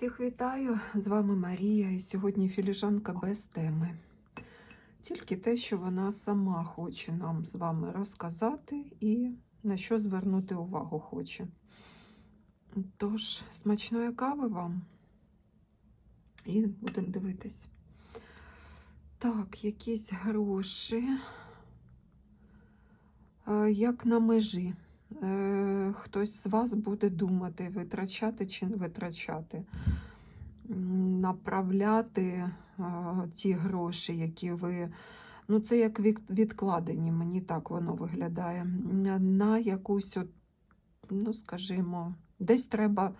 Всіх вітаю! З вами Марія, і сьогодні філіжанка без теми. Тільки те, що вона сама хоче нам з вами розказати і на що звернути увагу хоче. Тож, смачної кави вам і будемо дивитись. Так, якісь гроші, Е, як на межі. Е, Хтось з вас буде думати, витрачати чи не витрачати, направляти е, ті гроші, які ви. Ну, це як відкладені, мені так воно виглядає. На- якусь, от, ну, скажімо, десь треба.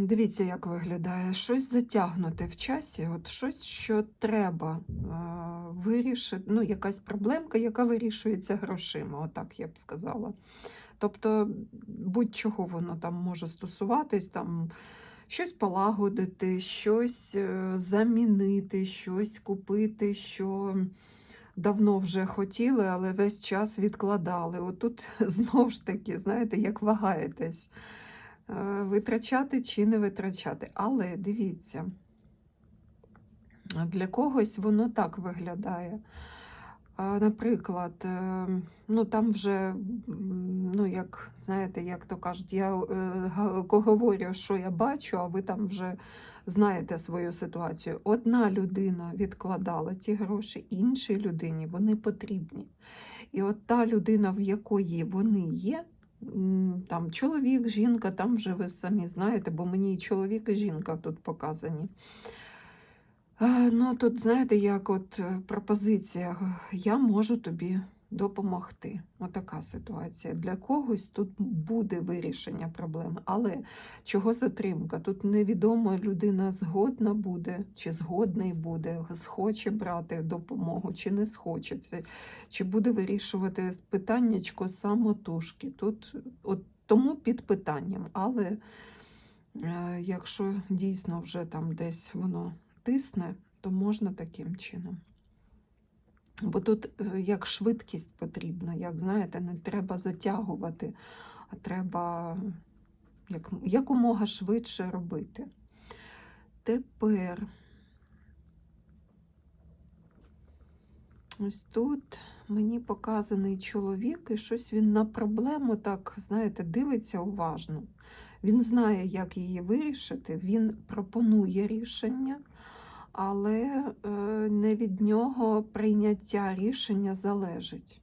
Дивіться, як виглядає. Щось затягнуте в часі, от щось, що треба е, вирішити, ну, якась проблемка, яка вирішується грошима, отак я б сказала. Тобто, будь-чого воно там може стосуватись, там щось полагодити, щось е, замінити, щось купити, що давно вже хотіли, але весь час відкладали. Отут знов ж таки, знаєте, як вагаєтесь, е, витрачати чи не витрачати. Але дивіться, для когось воно так виглядає. Наприклад, е, ну там вже, ну як знаєте, як то кажуть, я е, говорю, що я бачу, а ви там вже знаєте свою ситуацію. Одна людина відкладала ті гроші, іншій людині вони потрібні. І от та людина, в якої вони є, там чоловік, жінка, там вже ви самі знаєте, бо мені і чоловік, і жінка тут показані. Е, Ну, тут, знаєте, як от е, пропозиція, я можу тобі допомогти. Отака ситуація. Для когось тут буде вирішення проблеми. Але чого затримка? Тут невідомо, людина згодна буде, чи згодний буде, схоче брати допомогу, чи не схоче, чи буде вирішувати питаннячко самотужки. Тут от тому під питанням. Але е, якщо дійсно вже там десь воно тисне, то можна таким чином. Бо тут е, як швидкість потрібна, як знаєте, не треба затягувати, а треба як, якомога швидше робити. Тепер ось тут мені показаний чоловік, і щось він на проблему так, знаєте, дивиться уважно. Він знає, як її вирішити, він пропонує рішення, але е, не від нього прийняття рішення залежить.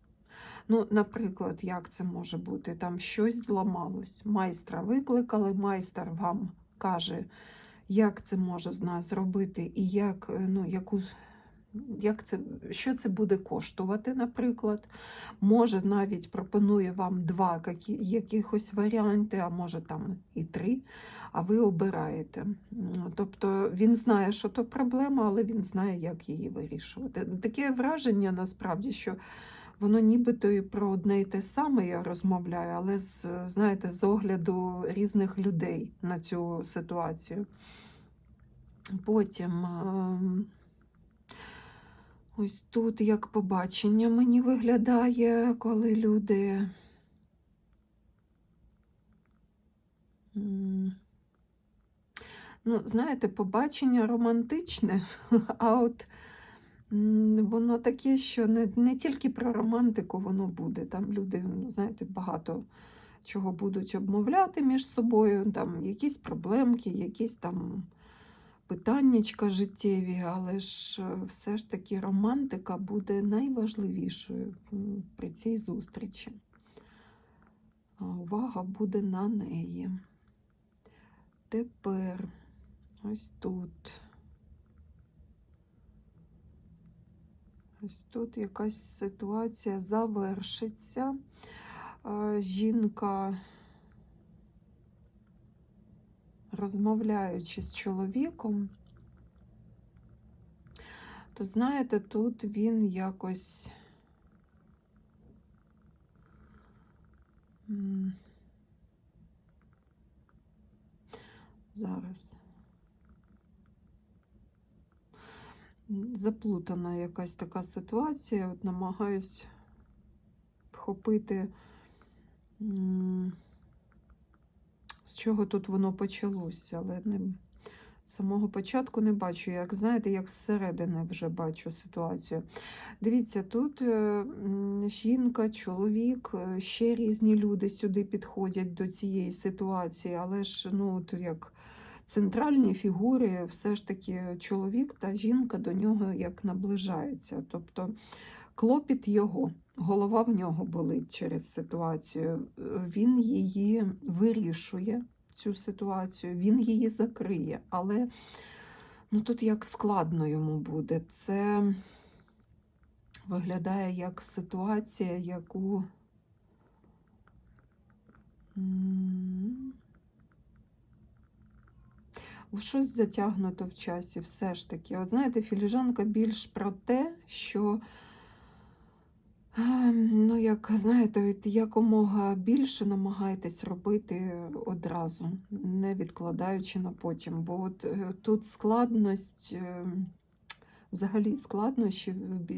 Ну, наприклад, як це може бути? Там щось зламалось, майстра викликали, майстер вам каже, як це може з нас зробити, і як, е, ну, яку, як це, що це буде коштувати, наприклад. Може, навіть пропонує вам два якихось варіанти, а може там і три, а ви обираєте. Тобто він знає, що то проблема, але він знає, як її вирішувати. Таке враження насправді, що воно нібито і про одне і те саме я розмовляю, але з, знаєте, з огляду різних людей на цю ситуацію. Потім. Ось тут як побачення мені виглядає, коли люди. Ну, знаєте, побачення романтичне, а от воно таке, що не, не тільки про романтику воно буде. Там люди, знаєте, багато чого будуть обмовляти між собою, там якісь проблемки, якісь там питаннячка життєві, але ж е, все ж таки романтика буде найважливішою при цій зустрічі. Увага буде на неї. Тепер ось тут. Ось тут якась ситуація завершиться. Е, Жінка, розмовляючи з чоловіком, то знаєте, тут він якось. Зараз. Заплутана якась така ситуація. От намагаюсь вхопити з чого тут воно почалося, але не, з самого початку не бачу. Як знаєте, як зсередини вже бачу ситуацію. Дивіться, тут е, жінка, чоловік, е, ще різні люди сюди підходять до цієї ситуації, але ж ну, от як центральні фігури, все ж таки чоловік та жінка до нього як наближаються. Тобто клопіт його, голова в нього болить через ситуацію. Е, Він її вирішує, цю ситуацію, він її закриє, але ну, тут як складно йому буде. Це виглядає як ситуація, яку. Щось затягнуто в часі, все ж таки. От знаєте, філіжанка більш про те, що, ну, як знаєте, якомога більше намагайтесь робити одразу, не відкладаючи на потім. Бо от е, тут складність, е, взагалі складнощі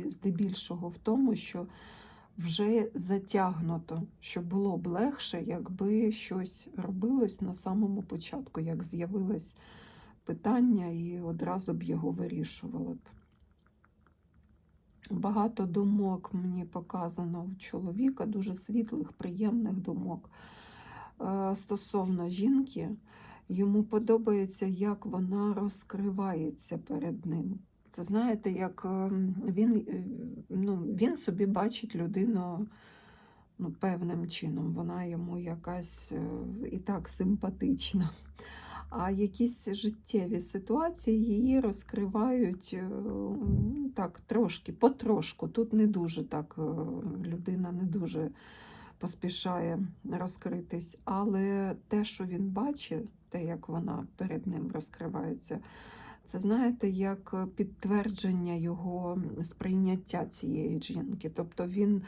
здебільшого в тому, що вже затягнуто, що було б легше, якби щось робилось на самому початку, як з'явилось питання, і одразу б його вирішували б. Багато думок мені показано у чоловіка, дуже світлих, приємних думок. Е, Стосовно жінки, йому подобається, як вона розкривається перед ним. Це знаєте, як ем, він, е, ну, він собі бачить людину ну, певним чином. Вона йому якась е, і так симпатична. А якісь життєві ситуації її розкривають е, так трошки, потрошку. Тут не дуже так е, людина не дуже поспішає розкритись, але те, що він бачить, те, як вона перед ним розкривається, це знаєте, як підтвердження його сприйняття цієї жінки. Тобто він,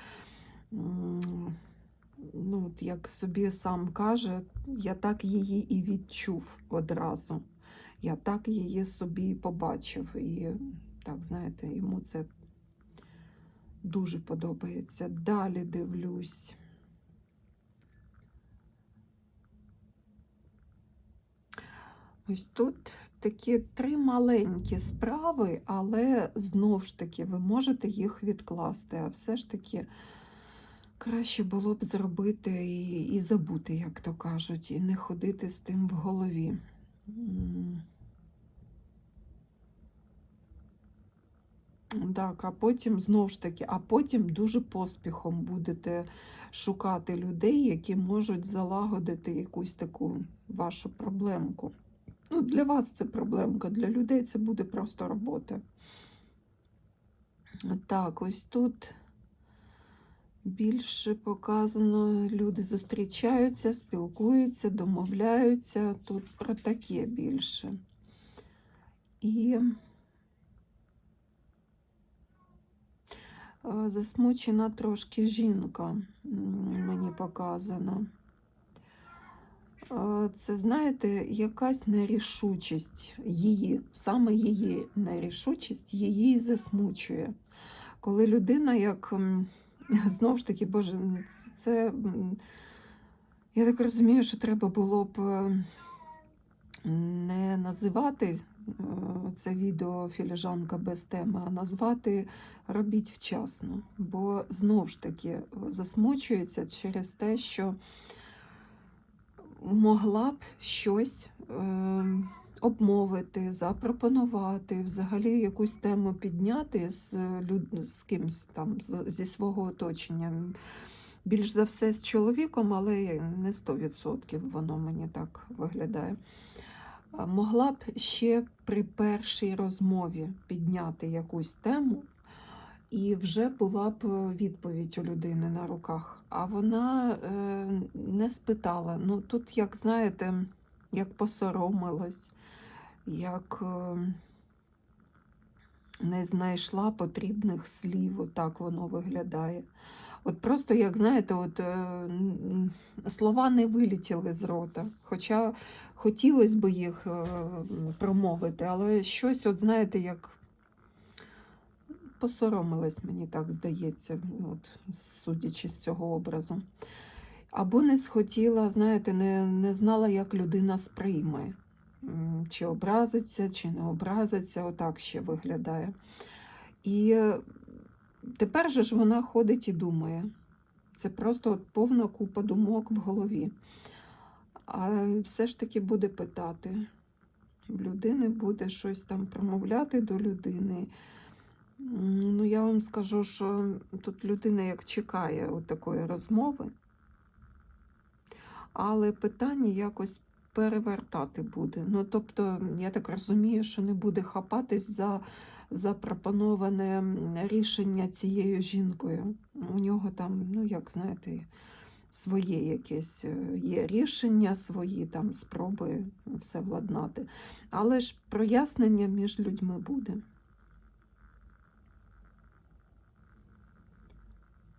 ну, от як собі сам каже, я так її і відчув одразу. Я так її собі побачив. І так, знаєте, йому це дуже подобається. Далі дивлюсь. Ось тут такі три маленькі справи, але знов ж таки ви можете їх відкласти. А все ж таки краще було б зробити і, і забути, як то кажуть, і не ходити з тим в голові. Так, а потім знову ж таки, а потім дуже поспіхом будете шукати людей, які можуть залагодити якусь таку вашу проблемку. Ну, для вас це проблемка, для людей це буде просто робота. Так, ось тут більше показано, люди зустрічаються, спілкуються, домовляються. Тут про таке більше. І е, засмучена трошки жінка мені показана. Е, Це, знаєте, якась нерішучість її, саме її нерішучість її засмучує. Коли людина, як знову ж таки, Боже, це я так розумію, що треба було б е, не називати е, це відео філіжанка без теми, а назвати робіть вчасно. Бо знову ж таки засмучується через те, що могла б щось е, обмовити, запропонувати, взагалі якусь тему підняти з, з кимсь там зі свого оточення. Більш за все з чоловіком, але не 100% воно мені так виглядає. Могла б ще при першій розмові підняти якусь тему, і вже була б відповідь у людини на руках. А вона е, не спитала. Ну тут, як знаєте, як посоромилась, як е, не знайшла потрібних слів, отак воно виглядає. От просто, як знаєте, от, е, слова не вилетіли з рота. Хоча хотілося б їх е, промовити, але щось, от знаєте, як посоромилась, мені так здається, от, судячи з цього образу. Або не схотіла, знаєте, не, не знала, як людина сприйме. Чи образиться, чи не образиться, отак ще виглядає. І е, тепер же ж вона ходить і думає. Це просто от повна купа думок в голові. А все ж таки буде питати. В людини буде щось там промовляти до людини. Ну, я вам скажу, що тут людина як чекає от такої розмови, але питання якось перевертати буде. Ну, тобто, я так розумію, що не буде хапатись за запропоноване рішення цією жінкою. У нього там, ну, як знаєте, своє якесь е, є рішення, свої там спроби все владнати. Але ж прояснення між людьми буде.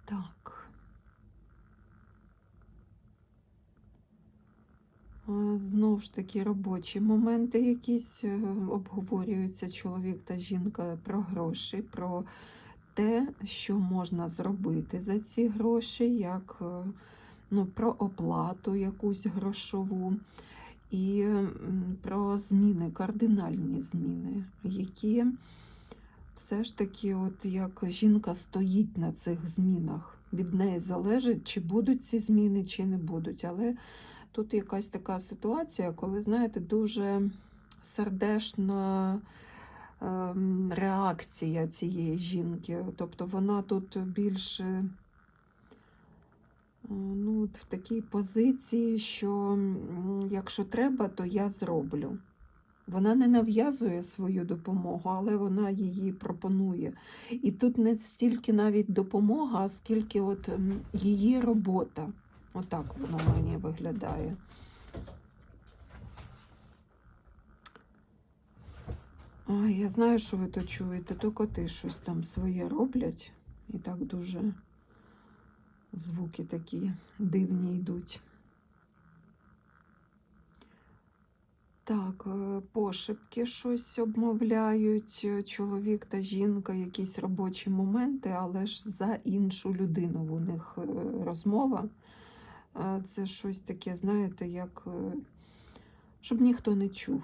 Так. А, Знов ж таки робочі моменти якісь е, обговорюються чоловік та жінка про гроші, про те, що можна зробити за ці гроші, як е, ну, про оплату якусь грошову і про зміни, кардинальні зміни, які все ж таки, от як жінка стоїть на цих змінах. Від неї залежить, чи будуть ці зміни, чи не будуть. Але тут якась така ситуація, коли, знаєте, дуже сердешна ем, реакція цієї жінки. Тобто вона тут більше е, ну, в такій позиції, що якщо треба, то я зроблю. Вона не нав'язує свою допомогу, але вона її пропонує. І тут не стільки навіть допомога, а скільки от її робота. Отак воно мені виглядає. Ой, я знаю, що ви то чуєте, то коти щось там своє роблять. І так дуже звуки такі дивні йдуть. Так, е, пошепки щось обмовляють, е, чоловік та жінка, якісь робочі моменти, але ж за іншу людину у них е, розмова. Це щось таке, знаєте, як е, щоб ніхто не чув.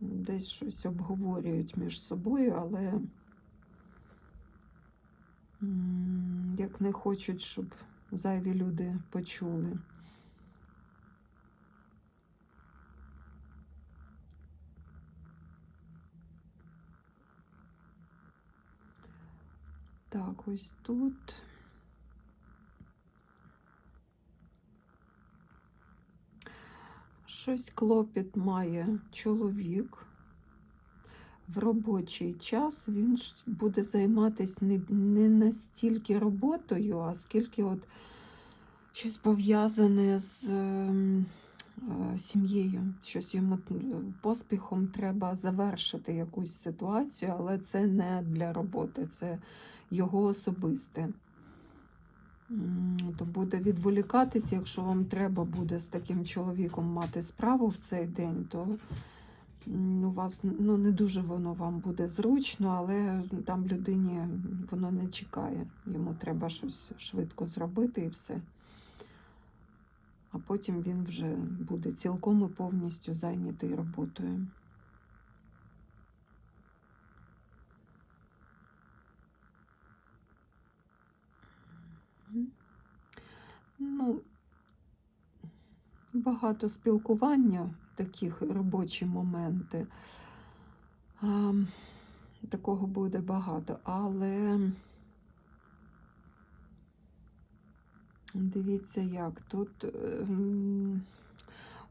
Десь щось обговорюють між собою, але як не хочуть, щоб зайві люди почули. Так, ось тут. Щось клопіт має чоловік. В робочий час він буде займатися не, не настільки роботою, а скільки от щось пов'язане з ем, е, сім'єю. Щось йому е, поспіхом треба завершити якусь ситуацію, але це не для роботи, це його особисте. То буде відволікатись, якщо вам треба буде з таким чоловіком мати справу в цей день, то у вас ну, не дуже воно вам буде зручно, але там людині воно не чекає. Йому треба щось швидко зробити і все. А потім він вже буде цілком і повністю зайнятий роботою. Ну, багато спілкування, таких робочі моменти. А, такого буде багато, але дивіться, як тут ем,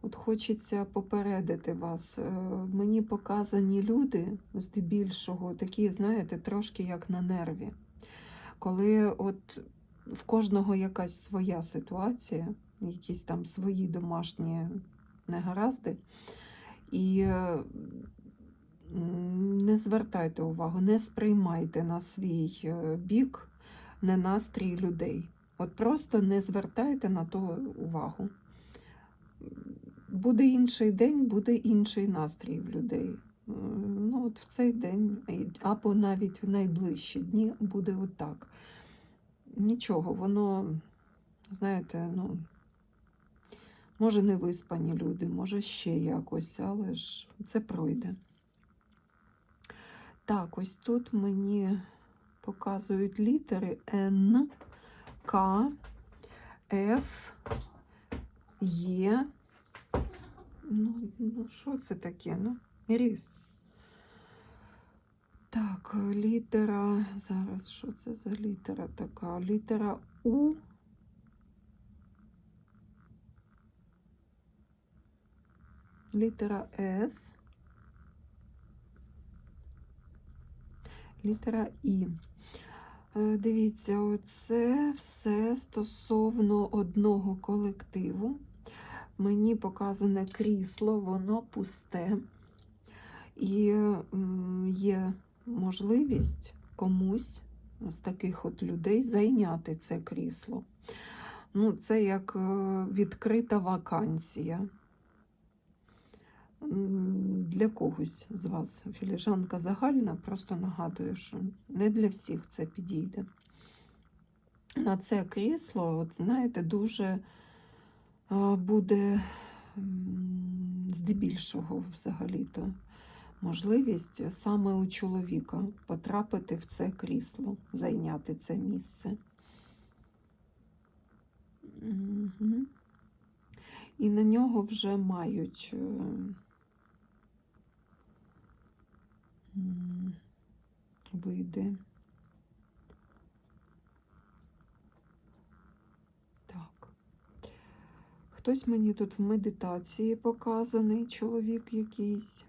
от хочеться попередити вас. Е, Мені показані люди, здебільшого, такі, знаєте, трошки як на нерві. Коли от в кожного якась своя ситуація, якісь там свої домашні негаразди. І не звертайте увагу, не сприймайте на свій е, бік не настрій людей. От просто не звертайте на то увагу. Буде інший день, буде інший настрій в людей. Е, Ну, от в цей день, або навіть в найближчі дні буде отак. Нічого, воно, знаєте, ну, Може, не виспані люди, може ще якось, але ж це пройде. Так, ось тут мені показують літери Н, К, Ф, Є. Ну, ну що це таке? Ну, ріс. Так, літера. Зараз що це за літера така? Літера У. Літера С. Літера І. Е, Дивіться, оце все стосовно одного колективу. Мені показане крісло, воно пусте. І є можливість комусь з таких от людей зайняти це крісло. Ну, це як е, відкрита вакансія. Для когось з вас філіжанка загальна, просто нагадую, що не для всіх це підійде. На це крісло, от знаєте, дуже буде здебільшого взагалі-то можливість саме у чоловіка потрапити в це крісло, зайняти це місце. Мгм. І на нього вже мають е, види. Так. Хтось мені тут в медитації показаний чоловік якийсь.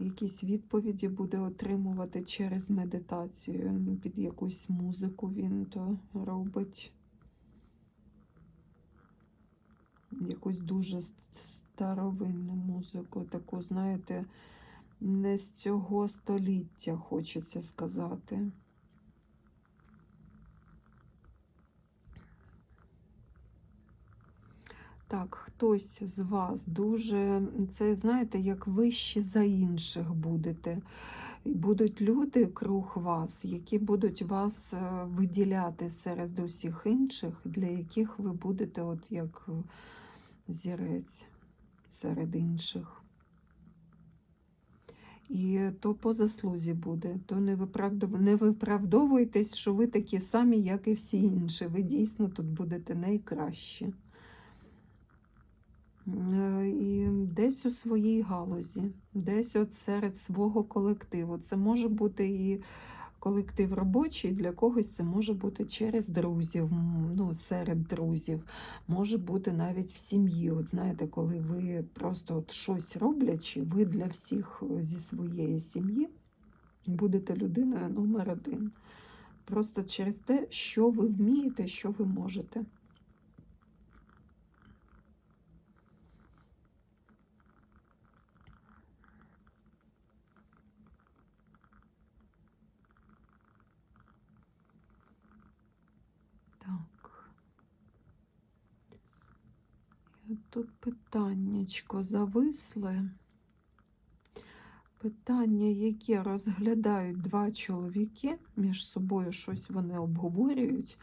Якісь відповіді буде отримувати через медитацію. Ну, Під якусь музику він то робить. Якусь дуже старовинну музику, таку, знаєте, не з цього століття, хочеться сказати. Так, хтось з вас дуже, це знаєте, як вище за інших будете. Будуть люди круг вас, які будуть вас е, виділяти серед усіх інших, для яких ви будете, от як е, зірець серед інших. І то по заслузі буде, то не, виправдов... не виправдовуйтесь, що ви такі самі, як і всі інші. Ви дійсно тут будете найкращі. Е, І десь у своїй галузі, десь от серед свого колективу. Це може бути і колектив робочий, для когось це може бути через друзів, ну, серед друзів, може бути навіть в сім'ї. От знаєте, коли ви просто от щось роблячи, ви для всіх е, зі своєї сім'ї будете людиною номер один. Просто через те, що ви вмієте, що ви можете. Так. І от тут питаннячко зависле. Питання, яке розглядають два чоловіки, між собою щось вони обговорюють.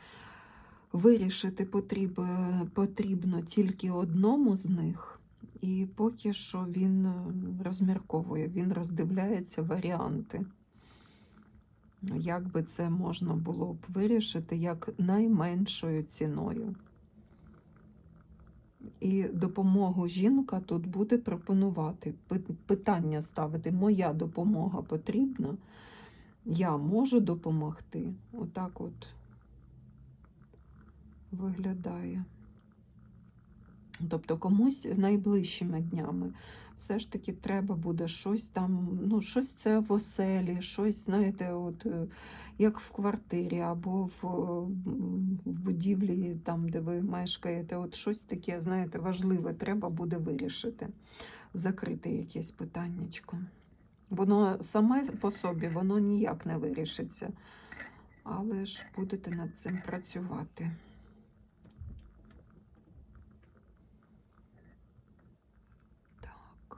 Вирішити потріб, потрібно тільки одному з них, і поки що він е, розмірковує, він роздивляється варіанти. Як би це можна було б вирішити як найменшою ціною. І допомогу жінка тут буде пропонувати. Питання ставити: моя допомога потрібна, я можу допомогти. Отак от виглядає. Тобто комусь найближчими днями все ж таки треба буде щось там, ну, щось це в оселі, щось, знаєте, от е, як в квартирі або в, е, в будівлі, там, де ви мешкаєте, от щось таке, знаєте, важливе треба буде вирішити, закрити якесь питаннячко. Воно саме по собі, воно ніяк не вирішиться, але ж будете над цим працювати. Так.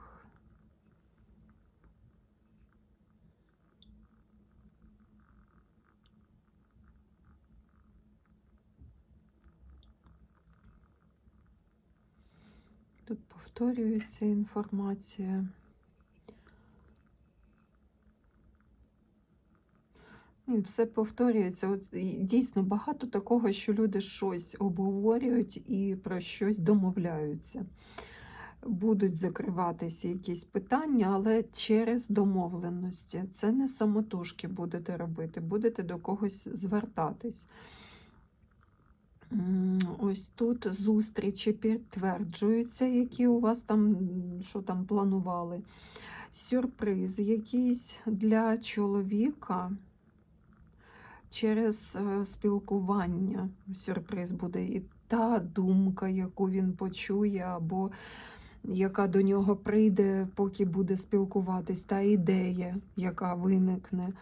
Тут повторюється інформація. Все повторюється. От дійсно багато такого, що люди щось обговорюють і про щось домовляються. Будуть закриватися якісь питання, але через домовленості. Це не самотужки будете робити, будете до когось звертатись. Ось тут зустрічі підтверджуються, які у вас там, що там планували. Сюрприз якийсь для чоловіка через е, спілкування. Сюрприз буде і та думка, яку він почує, або яка до нього прийде, поки буде спілкуватись, та ідея, яка виникне.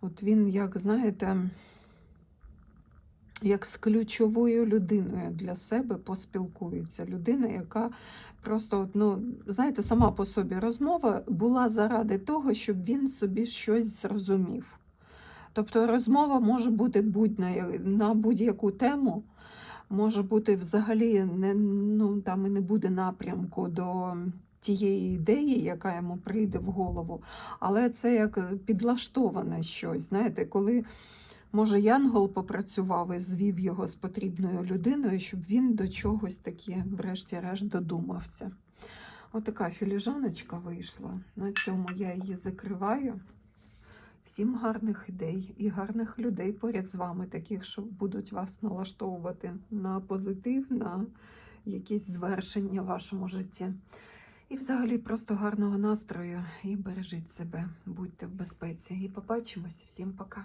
От він, як знаєте, як з ключовою людиною для себе поспілкується. Людина, яка просто, ну, знаєте, сама по собі розмова була заради того, щоб він собі щось зрозумів. Тобто розмова може бути будь-на на будь-яку тему, може бути взагалі не, ну, там і не буде напрямку до тієї ідеї, яка йому прийде в голову, але це як підлаштоване щось. Знаєте, коли може Янгол попрацював і звів його з потрібною людиною, щоб він до чогось таке, врешті-решт, додумався. Отака філіжаночка вийшла. На цьому я її закриваю. Всім гарних ідей і гарних людей поряд з вами, таких, що будуть вас налаштовувати на позитив, на якісь звершення в вашому житті. І взагалі просто гарного настрою і бережіть себе, будьте в безпеці. І побачимось. Всім пока.